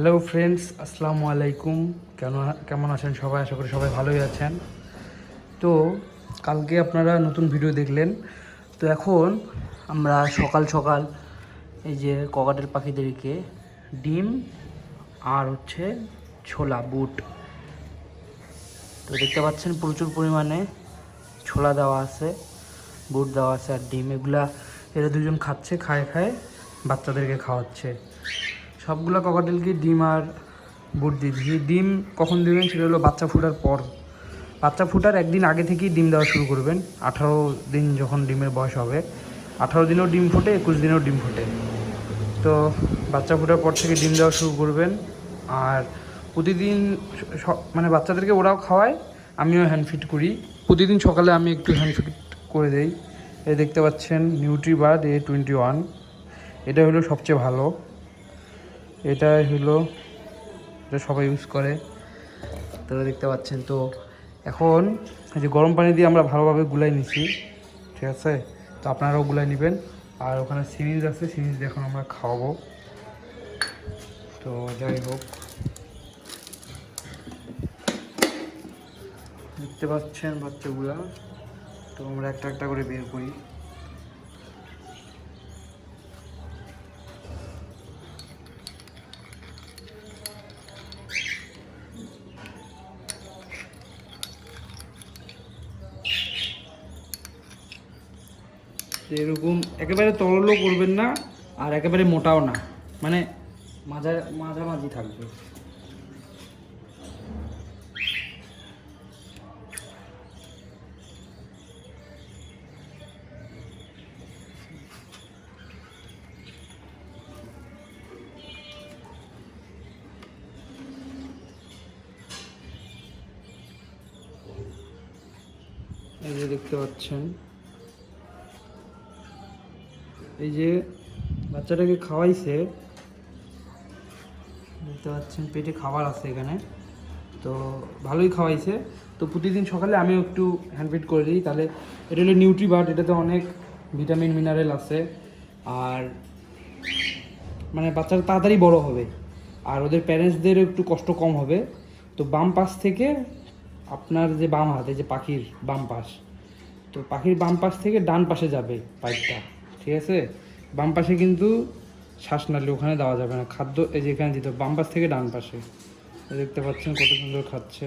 Hello friends আসসালামু আলাইকুম কেন কেমন আছেন সবাই? আশা করি সবাই ভালোই আছেন। তো, কালকে আপনারা নতুন ভিডিও দেখলেন। তো এখন আমরা সকাল সকাল এই যে ককাটের পাখিদেরকে ডিম আর হচ্ছে ছোলা, বুট। তো দেখতে পাচ্ছেন প্রচুর পরিমাণে ছোলা দেওয়া আছে, বুট দেওয়া আছে আর ডিম। এগুলা এরা দুজন খাচ্ছে, খায় খায় বাচ্চাদেরকে খাওয়াচ্ছে। সবগুলো ককাটেলকে ডিম আর বুট দিয়ে দিচ্ছি ডিম কখন দেবেন সেটা হলো বাচ্চা ফোটার পর। বাচ্চা ফোটার একদিন আগে থেকেই ডিম দেওয়া শুরু করবেন। আঠারো দিন যখন ডিমের বয়স হবে, আঠারো দিনেও ডিম ফোটে, একুশ দিনেও ডিম ফোটে। তো বাচ্চা ফোটার পর থেকে ডিম দেওয়া শুরু করবেন। আর প্রতিদিন মানে বাচ্চাদেরকে ওরাও খাওয়ায়, আমিও হ্যান্ড ফিট করি। প্রতিদিন সকালে আমি একটু হ্যান্ড ফিট করে দেই। এই দেখতে পাচ্ছেন নিউট্রিবার্ড এ টোয়েন্টি ওয়ান এটা হলো সবচেয়ে ভালো। এটাই হলো এটা সবাই ইউজ করে। তো দেখতে পাচ্ছেন, তো এখন এই যে গরম পানি দিয়ে আমরা ভালোভাবে গুলাই নিছি, ঠিক আছে? তো আপনারাও গুলাই নেবেন। আর ওখানে সিরিজ আছে, সিরিজ এখন আমরা খাওয়াবো। তো যাই হোক। দেখতে পাচ্ছেন বাচ্চাগুলা। তো আমরা একটা একটা করে বের করি। এরকম একেবারে তরলও করবেন না আর একেবারে মোটাও না। মানে মাঝা মাঝামাঝি থাকবে। দেখতে পাচ্ছেন। এই যে বাচ্চাটাকে খাওয়াইছে দেখতে পাচ্ছেন পেটে খাবার আছে এখানে। তো ভালোই খাওয়াইছে। তো প্রতিদিন সকালে আমিও একটু হ্যান্ডফিট করে দিই। তাহলে এটা হলো নিউট্রিবার্ড এটাতে অনেক ভিটামিন মিনারেল আছে। আর মানে বাচ্চারা তাড়াতাড়ি বড় হবে। আর ওদের প্যারেন্টসদেরও একটু কষ্ট কম হবে। তো বাম পাশ থেকে আপনার যে বাম হাতে যে পাখির বাম পাশ, তো পাখির বাম পাশ থেকে ডান পাশে যাবে পাইপটা ঠিক আছে? বাম পাশে কিন্তু শ্বাস শ্বাসনালী ওখানে দেওয়া যাবে না। খাদ্য, এই যে এখানে বাম পাশ থেকে ডান পাশে। দেখতে পাচ্ছেন কত সুন্দর খাচ্ছে।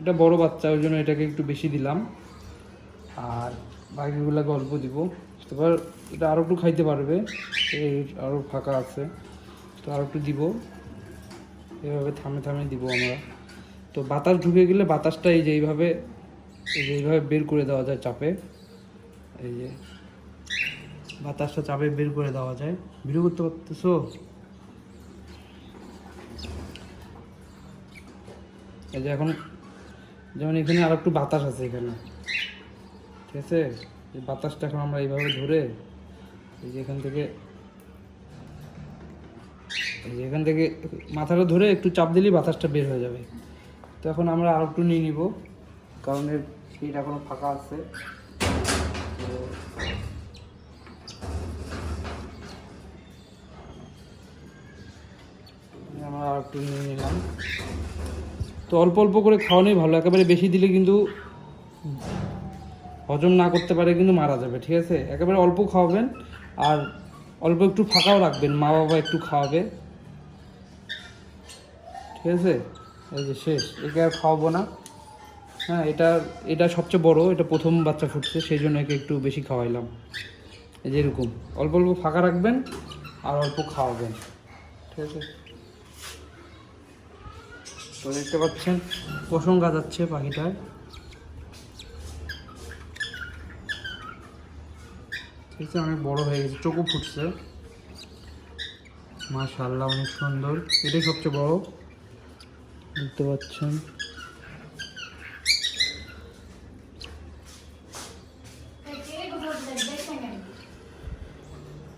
এটা বড় বাচ্চা, ওই জন্য এটাকে একটু বেশি দিলাম। আর বাকিগুলোকে অল্প দিব। এবার এটা আরও একটু খাইতে পারবে। আরও ফাঁকা আছে। তো আরও একটু দিব। এভাবে থামে থামে দিব আমরা। তো বাতাস ঢুকে গেলে বাতাসটা এই যে এইভাবে, এই বের করে দেওয়া যায় চাপে। এই যে বাতাসটা চাপে বের করে দেওয়া যায়। ভিডিও করতে পারতেছো? এই যে এখন যেমন এখানে আর একটু বাতাস আছে এখানে। ঠিক আছে? এই বাতাসটা এখন আমরা এইভাবে ধরে এই যে এখান থেকে যে এখান থেকে মাথাটা ধরে একটু চাপ দিলেই বাতাসটা বের হয়ে যাবে। তো এখন আমরা আর একটু নিয়ে নিব, কারণ এর সিট এখনও ফাঁকা আছে। আমরা আর একটু নিয়ে নিলাম। তো অল্প অল্প করে খাওয়ানোই ভালো, একেবারে বেশি দিলে কিন্তু হজম না করতে পারে কিন্তু মারা যাবে, ঠিক আছে? একেবারে অল্প খাওয়াবেন আর অল্প একটু ফাঁকাও রাখবেন, মা বাবা একটু খাওয়াবে। ঠিক আছে? এই যে শেষ। একে আর খাওয়াবো না। হ্যাঁ এটা এটা সবচেয়ে বড়, এটা প্রথম বাচ্চা ফুটছে, সেই জন্য একে একটু বেশি খাওয়াইলাম। এই যে এরকম। অল্প অল্প ফাঁকা রাখবেন আর অল্প খাওয়াবেন। ঠিক আছে? তো দেখতে পাচ্ছেন, পশম গাজাচ্ছে পাখিটায়। ঠিক আছে, অনেক বড় হয়ে গেছে, চোখও ফুটছে। মাশাআল্লাহ, অনেক সুন্দর। এটাই সবচেয়ে বড়। দেখতে পাচ্ছেন।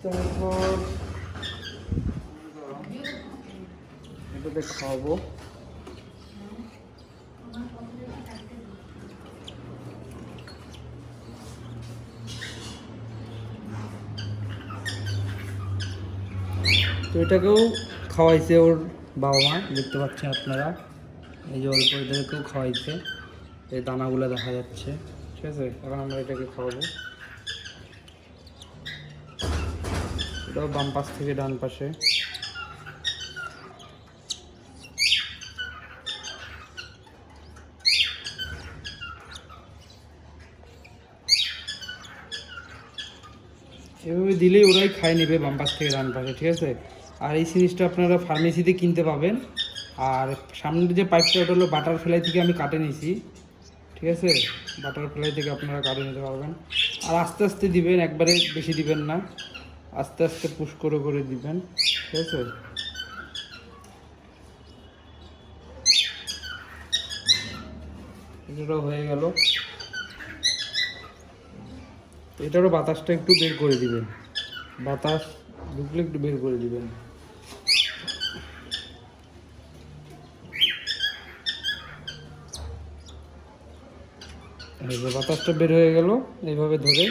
তারপর এটাতে তো এটাকেও খাওয়াইছে ওর বাবা মা দেখতে পাচ্ছেন আপনারা। এই যে অল্প এদেরকেও খাওয়াইছে। এই দানাগুলো দেখা যাচ্ছে। ঠিক আছে, এখন আমরা এটাকে খাওয়াবো। এটাও বাম পাশ থেকে ডান পাশে। এভাবে দিলেই ওরাই খাই নেবে বাম পাশ থেকে ডান পাশে, ঠিক আছে? আর এই জিনিসটা আপনারা ফার্মেসিতে কিনতে পাবেন। আর সামনের যে পাইপটা, ওটা হলো বাটারফ্লাই থেকে আমি কাটে নিয়েছি। ঠিক আছে? বাটারফ্লাই থেকে আপনারা কাটে নিতে পারবেন। আর আস্তে আস্তে দিবেন, একবারে বেশি দিবেন না। আস্তে আস্তে পুশ করে করে দিবেন। ঠিক আছে? এটাও হয়ে গেল। এটারও বাতাসটা একটু বের করে দিবেন। বাতাস ঢুকলে একটু বের করে দিবেন। বাতাসটা বের হয়ে গেল এইভাবে ধরে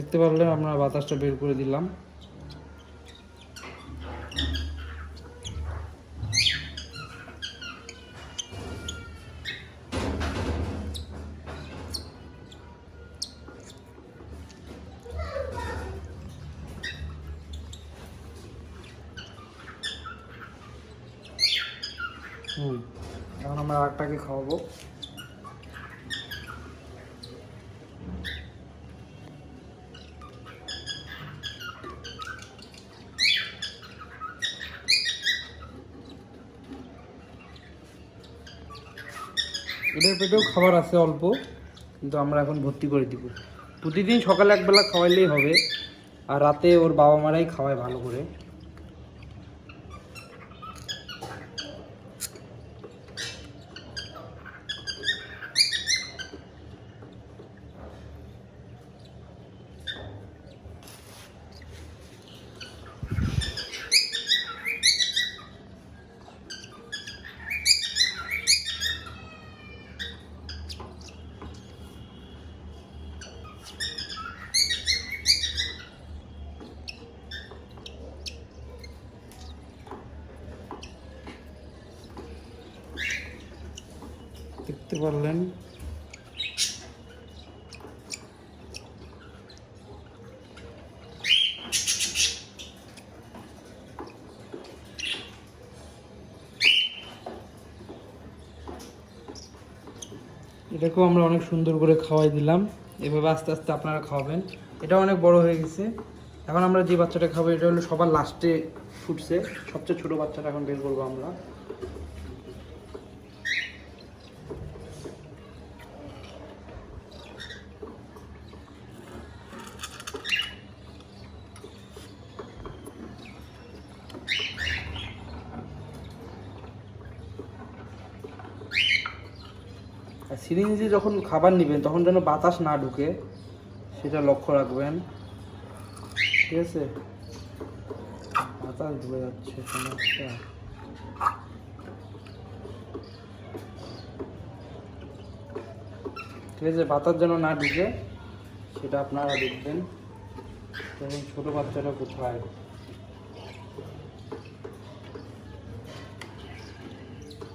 দেখতে পারলেন আপনার বাতাসটা বের করে দিলাম। হুম এখন আমরা আটটাকে খাওয়াবো। এটার পেটেও খাবার আছে অল্প, কিন্তু আমরা এখন ভর্তি করে দিব। প্রতিদিন সকালে একবেলা খাওয়াইলেই হবে, আর রাতে ওর বাবা মারাই খাওয়ায় ভালো করে। দেখতে পারলেন। এটাকেও আমরা অনেক সুন্দর করে খাওয়াই দিলাম। এভাবে আস্তে আস্তে আপনারা খাওয়াবেন। এটা অনেক বড় হয়ে গেছে। এখন আমরা যে বাচ্চাটা খাব, এটা হলো সবার লাস্টে ফুটছে। সবচেয়ে ছোট বাচ্চাটা এখন বের করব আমরা। সিরিঞ্জে যখন খাবার নেবেন, তখন যেন বাতাস না ঢুকে, সেটা লক্ষ্য রাখবেন। ঠিক আছে? বাতাস ঢুকে যাচ্ছে, সমস্যা। ঠিক আছে? বাতাস যেন না ঢুকে, সেটা আপনারা দেখবেন। তখন ছোট বাচ্চাটা কোথায়।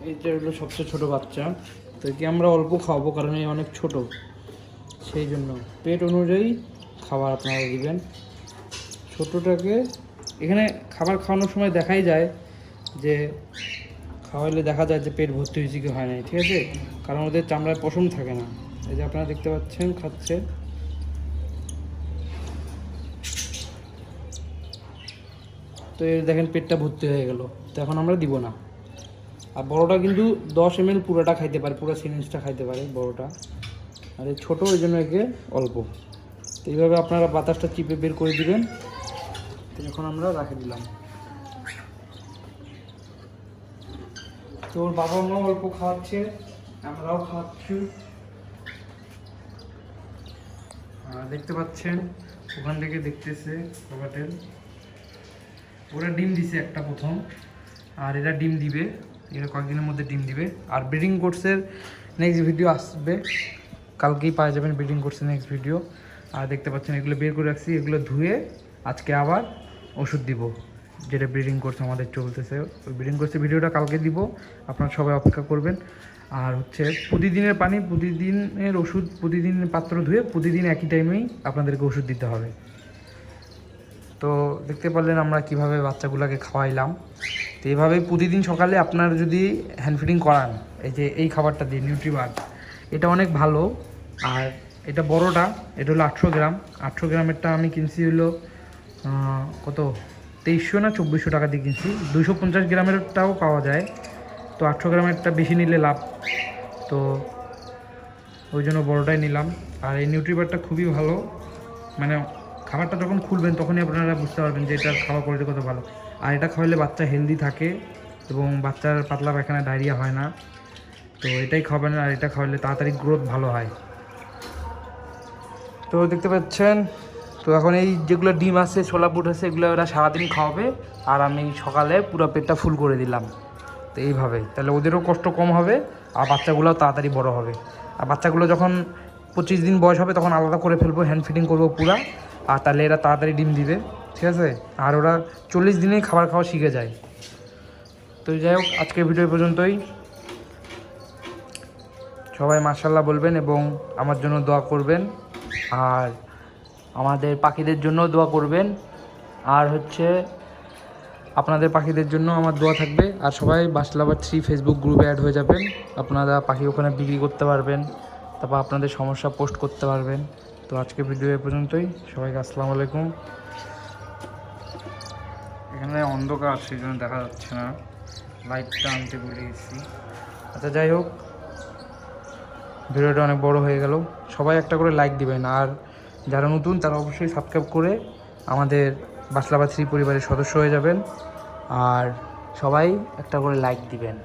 এইটা হলো সবচেয়ে ছোট বাচ্চা। তো একে আমরা অল্প খাওয়াবো কারণ এই অনেক ছোট। সেই জন্য। পেট অনুযায়ী খাবার আপনারা দিবেন। ছোটোটাকে এখানে খাবার খাওয়ানোর সময় দেখাই যায় যে খাওয়াইলে দেখা যায় যে পেট ভর্তি হয়েছে কি হয় নাই, ঠিক আছে? কারণ ওদের চামড়ায় পশম থাকে না। এই যে আপনারা দেখতে পাচ্ছেন খাচ্ছে তো এর দেখেন পেটটা ভর্তি হয়ে গেল। তো এখন আমরা দিব না। আর বড়টা কিন্তু দশ এম এল পুরোটা খাইতে পারে, পুরো সিরিঞ্জটা খাইতে পারে বড়টা। আর এই ছোটো ওই জন্য একে অল্প। তো এইভাবে আপনারা বাতাসটা চিপে বের করে দিবেন। তো এখন আমরা রাখে দিলাম। তো ওর বাবা মাও অল্প খাওয়াচ্ছে, আমরাও খাওয়াচ্ছি। আর দেখতে পাচ্ছেন, ওখান থেকে দেখতেছে ককাটেল ওরা ডিম দিছে একটা প্রথম, আর এরা ডিম দিবে। এরা কয়েকদিনের মধ্যে ডিম দিবে। আর ব্রিডিং কোর্সের নেক্সট ভিডিও আসবে। কালকেই পাওয়া যাবেন ব্রিডিং কোর্সের নেক্সট ভিডিও আর দেখতে পাচ্ছেন, এগুলো বের করে রাখছি, এগুলো ধুয়ে আজকে আবার ওষুধ দিব, যেটা ব্রিডিং কোর্স আমাদের চলতেছে। ওই ব্রিডিং কোর্সের ভিডিওটা কালকে দিব, আপনারা সবাই অপেক্ষা করবেন। আর হচ্ছে, প্রতিদিনের পানি, প্রতিদিনের ওষুধ, প্রতিদিনের পাত্র ধুয়ে প্রতিদিন একই টাইমেই আপনাদেরকে ওষুধ দিতে হবে। তো দেখতে পারলেন আমরা কীভাবে বাচ্চাগুলোকে খাওয়াইলাম। তো এইভাবেই প্রতিদিন সকালে আপনার যদি হ্যান্ড ফিডিং করান, এই যে এই খাবারটা দিয়ে নিউট্রিবার এটা অনেক ভালো। আর এটা বড়টা, এটা হলো আটশো গ্রাম। আটশো গ্রামেরটা আমি কিনছি হলো কত? তেইশশো না চব্বিশশো টাকা দিয়ে কিনছি। দুশো পঞ্চাশ গ্রামেরটাও পাওয়া যায়। তো আটশো গ্রামেরটা বেশি নিলে লাভ। তো ওই জন্য বড়টাই নিলাম। আর এই নিউট্রিবারটা খুবই ভালো। মানে খাবারটা যখন খুলবেন, তখনই আপনারা বুঝতে পারবেন যে এটার খাওয়া কোয়ালিটি কত ভালো। আর এটা খাওয়ালে বাচ্চা হেলদি থাকে এবং বাচ্চার পাতলা পায়খানা ডায়রিয়া হয় না। তো এটাই খাবেন আর এটা খাওয়ালে তাড়াতাড়ি গ্রোথ ভালো হয়। তো দেখতে পাচ্ছেন, তো এখন এই যেগুলো ডিম আছে, ছোলা বুট আছে, এগুলো ওরা সারাদিন খাওয়াবে আর আমি সকালে পুরো পেটটা ফুল করে দিলাম। তো এইভাবে তাহলে ওদেরও কষ্ট কম হবে আর বাচ্চাগুলোও তাড়াতাড়ি বড় হবে। আর বাচ্চাগুলো যখন পঁচিশ দিন বয়স হবে, তখন আলাদা করে ফেলব হ্যান্ড ফিটিং করব পুরা। আর তাহলে এরা তাড়াতাড়ি ডিম দিবে। ঠিক আছে? আর ওরা চল্লিশ দিনেই খাবার খাওয়া শিখে যায়। তো যাই হোক, আজকের ভিডিও পর্যন্তই। সবাই মার্শাল্লাহ বলবেন এবং আমার জন্য দোয়া করবেন। আর আমাদের পাখিদের জন্য দোয়া করবেন। আর হচ্ছে আপনাদের পাখিদের জন্য আমার দোয়া থাকবে। আর সবাই বাসলাবার থ্রি ফেসবুক গ্রুপে অ্যাড হয়ে যাবেন। আপনারা পাখি ওখানে বিক্রি করতে পারবেন। তারপর আপনাদের সমস্যা পোস্ট করতে পারবেন। তো আজকে ভিডিও এ পর্যন্তই। সবাইকে আসসালামু আলাইকুম। এখানে অন্ধকার সেই জন্য দেখা যাচ্ছে না। লাইটটা আনতে বলে গেছি। আচ্ছা যাই হোক। ভিডিওটা অনেক বড় হয়ে গেল। সবাই একটা করে লাইক দিবেন। আর যারা নতুন, তারা অবশ্যই সাবস্ক্রাইব করে আমাদের বাসলাবা থ্রি পরিবারের সদস্য হয়ে যাবেন। আর সবাই একটা করে লাইক দিবেন।